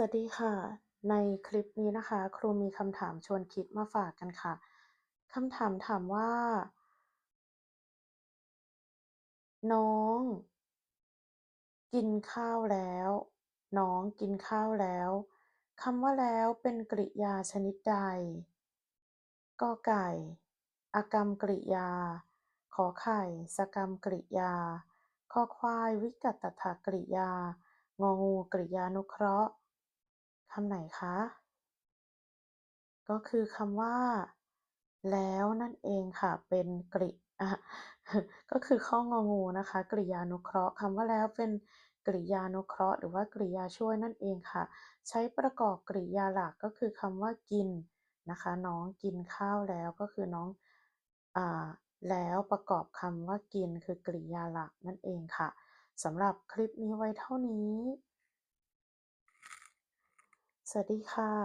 สวัสดีค่ะ ในคลิปนี้นะคะ ครูมีคำถามชวนคิดมาฝากกันค่ะคำถามถามว่า น้อง กินข้าวแล้ว น้องกินข้าวแล้วคำว่าแล้วเป็นกริยาชนิดใดกอไก่ อากรรมกริยา ขอไข่ สกรรมกริยาคอควาย วิกัตถกริยางองูกริยานุเคราะห์ำไหนคะ ก็คือคำว่า แล้วนั่นเองค่ะ เป็นกริก็คือข้ององูนะคะ กริยานุเคราะห์คำว่าแล้วเป็นกริยานุเคราะห์ หรือว่ากริยาช่วยนั่นเองค่ะ ใช้ประกอบกริยาหลักก็คือคำว่ากินนะคะ น้องกินข้าวแล้วก็คือน้องอแล้วประกอบคำว่ากินคือกริยาหลักนั่นเองค่ะสำหรับคลิปนี้ไว้เท่านี้ สวัสดีค่ะ